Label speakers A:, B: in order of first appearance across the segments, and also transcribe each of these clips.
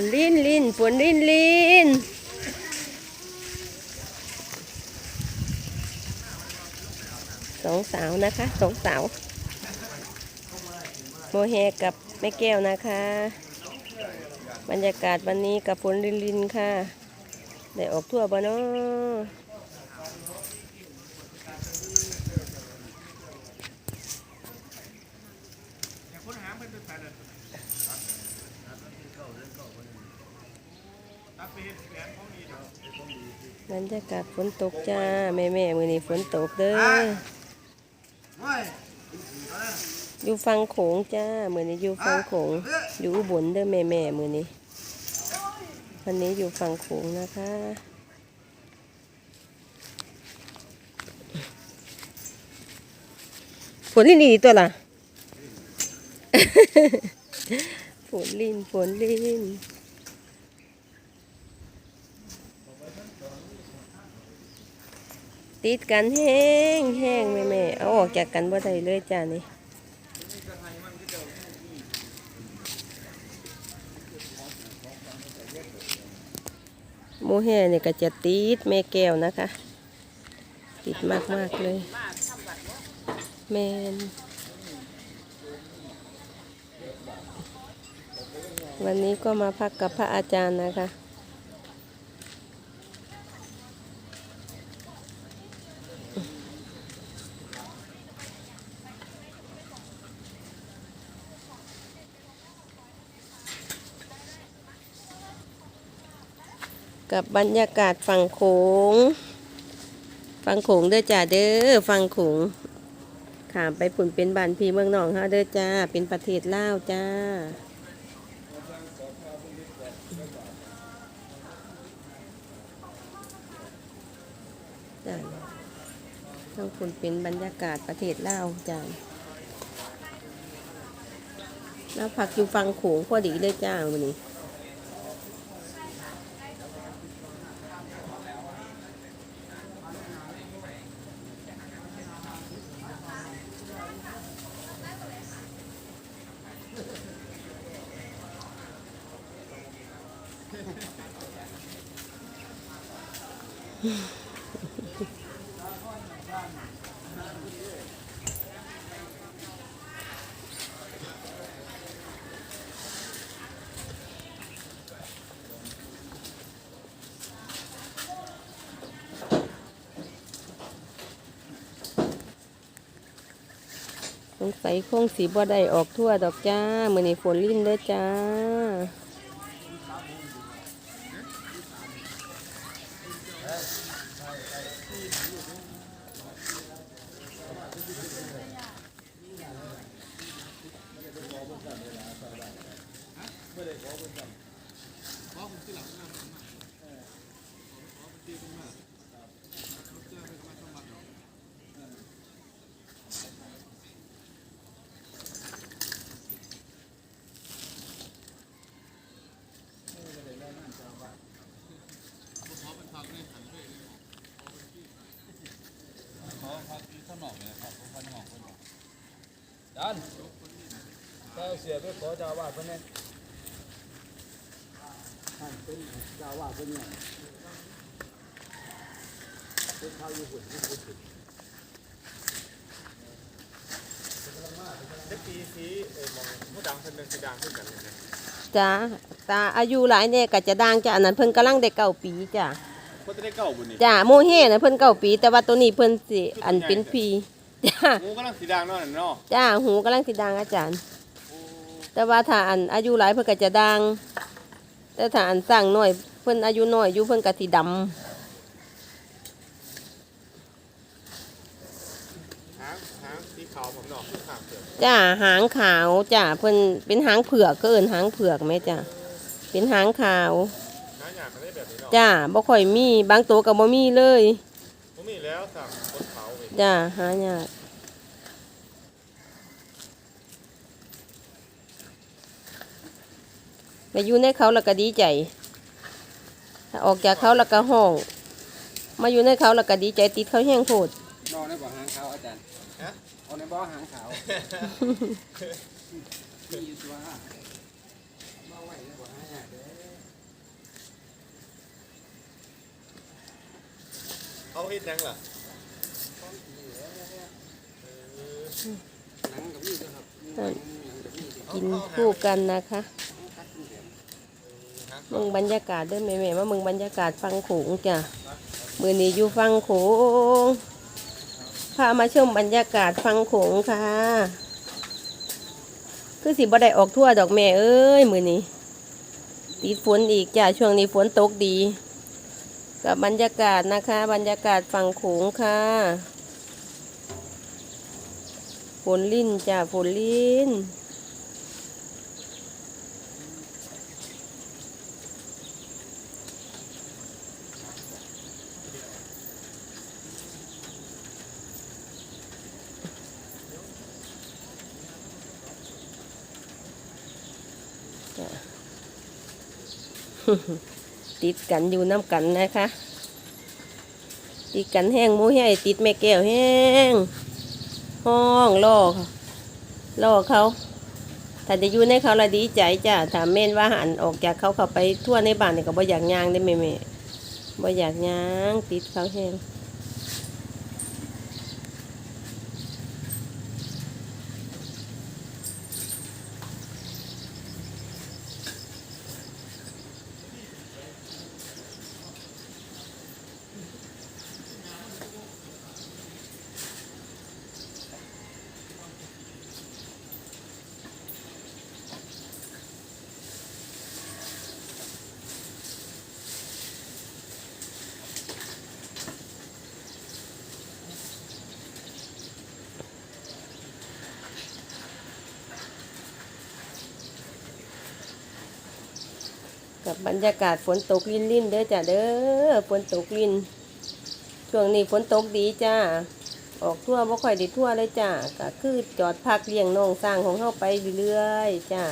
A: นลินลินฝนลินลินสองสาวนะคะสองสาวโมเฮกับแม่แก้วนะคะ บรรยากาศวันนี้กับฝนลินลินค่ะ ได้ออกทั่วบ่เนาะ บรรยากาศฝนตกจ้า แม่แม่มือนี้ฝนตกเด้ออยู่ฟังโขงจ้ามือนี้อยู่ฟังโขงอยู่อุบลเด้อแม่แม่มือนี้วันนี้อยู่ฟังโขงนะคะฝนลินดีตัวล่ะฝนลินฝนลิน ติดกันแห้งแห้งแม่แม่ๆเอาออกจากกันบ่ได้เลยจ้านี่โมแห่นี่ก็จะติดแม่แก้วนะคะ ติดมากมากๆเลย แมนวันนี้ก็มาพักกับพระอาจารย์นะคะ กับบรรยากาศฝั่งโขงฝั่งโขงเด้อจ้าเด้อฝั่งโขงขามไปผุ่นเป็นบ้านพี่เมืองหนองเฮาเด้อจ้า เป็นประเทศลาวจ้าจ้าต้องผุ่นเป็นบรรยากาศประเทศลาวจ้าแล้วพักอยู่ฝั่งโขงพอดีเลยจ้าวันนี้ งสัยคงสีบ่ได้ออกทั่วดอกจ้า มือนี้ฝนลิ่นเด้อจ้า
B: ดันถ้าเสียไปขอเจ้าอาวาสเพิ่นเนี่ยท่านเป็นเจ้าอาวาสเพิ่นเนี่ยเป็นชาวญี่ปุ่นญี่ปุ่น
C: จะปีสีเอ่อมองผู้ดังเพิ่นเป็นสีดังขึ้นกันเลยนะ
A: จ้าตาอายุหลายเนี่ยก็จะดังจ้าอันนั้นเพิ่นกำลังได้เก้าปีจ้า
C: เพิ่นจะได้เก่าบุญนี่
A: จ้าโมเฮ่นะเพิ่นเก้าปี แต่ว่าตัวนี้เพิ่นสิอันเป็นพีจ้า
C: งูกำลังสีดังเนาะนั่นเนาะ
A: จ้าหูกำลังสิดังอาจารย์แต่ว่าถ้าอันอายุหลายเพิ่นก็จะดังแต่ถ้าอันสร้างน้อยเพิ่นอายุน้อยอยู่เพิ่นก็สิดำ
C: หางหางสีขาวผมเนาะคือขางเสือก
A: จ้าหางขาวจ้าเพิ่นเป็นหางเผือกก็เอิ้นหางเผือกไหมจ้าเป็นหางขาว
C: หางหยาก็ได้แบบนี้เนาะ
A: จ้าบ่ค่อยมีบางตัวก็บ่มีเลย
C: ผมมีแล้วสั่งบนเขาเว้ย
A: จ้าหายากไปอยู่ในเขาแล้วก็ดีใจถ้าออกจากเขาแล้วก็ห้อง มาอยู่ในเขาแล้วก็ดีใจติดเขาแห้งโพด
B: นอนในบ่อหางขาวอาจารย์ฮะเอาในบ่อหางขาวมีอยู่ตัว
C: เขาเฮ็ดยังล่ะ
A: กินคู่กันนะคะมึงบรรยากาศเด้อแม่แม่ๆว่ามึงบรรยากาศฟังโขงจ้ะมือนี้อยู่ฟังโขงพามาชมบรรยากาศฟังโขงค่ะ คือสิบ่ได้ออกทั่วดอกแม่เอ้ยมือนี้ติดฝนอีกจ้ะช่วงนี้ฝนตกดี กับบรรยากาศนะคะ บรรยากาศฝั่งโขงค่ะฝนลิ่นจ้ะฝนลิ่น ติดกันอยู่น้ำกันนะคะ ติดกันแห้งมูแห้งติดแม่แก้วแห้งห้องล่อล่อเขาถ้าจะอยู่ในเขาละดีใจจ้ะถ้าเม่นว่าหันออกจากเขาเขาไปทั่วในบ้านเนี่ยก็บ่อยากย่างได้ไหมแม่บ่อยากย่างติดเขาแห้ง กับบรรยากาศฝนตกลินลินๆเด้อจ้ะเด้อฝนตกลินช่วงนี้ฝนตกดีจ้าออกทั่วบ่ค่อยได้ทั่วเลยจ้าก็คือจอดพักเลี้ยงน้องสร้างของเข้าไปเรื่อยๆจ้า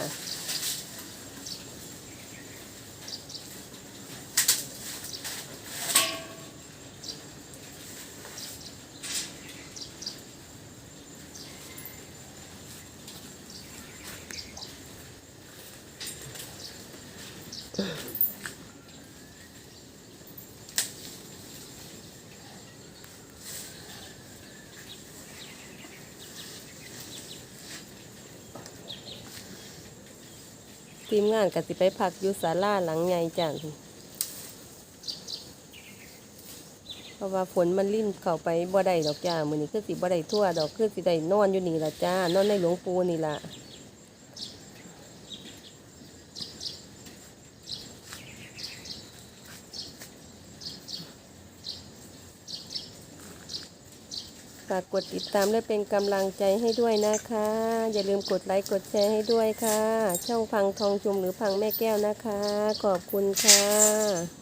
A: ทีมงานก็สิไปพักอยู่ศาลาหลังใหญ่จ้ะเพราะว่าฝนมันลิ่นเข้าไปบ่ได้ดอกจ้ามื้อนี้คือสิบ่ได้ทั่วดอกคือสิได้นอนอยู่นี่ล่ะจ้านอนในหลวงปู่นี่ล่ะ ฝากกดติดตามและเป็นกำลังใจให้ด้วยนะคะ อย่าลืมกดไลค์กดแชร์ให้ด้วยค่ะ ช่องพังทองชุมหรือพังแม่แก้วนะคะ ขอบคุณค่ะ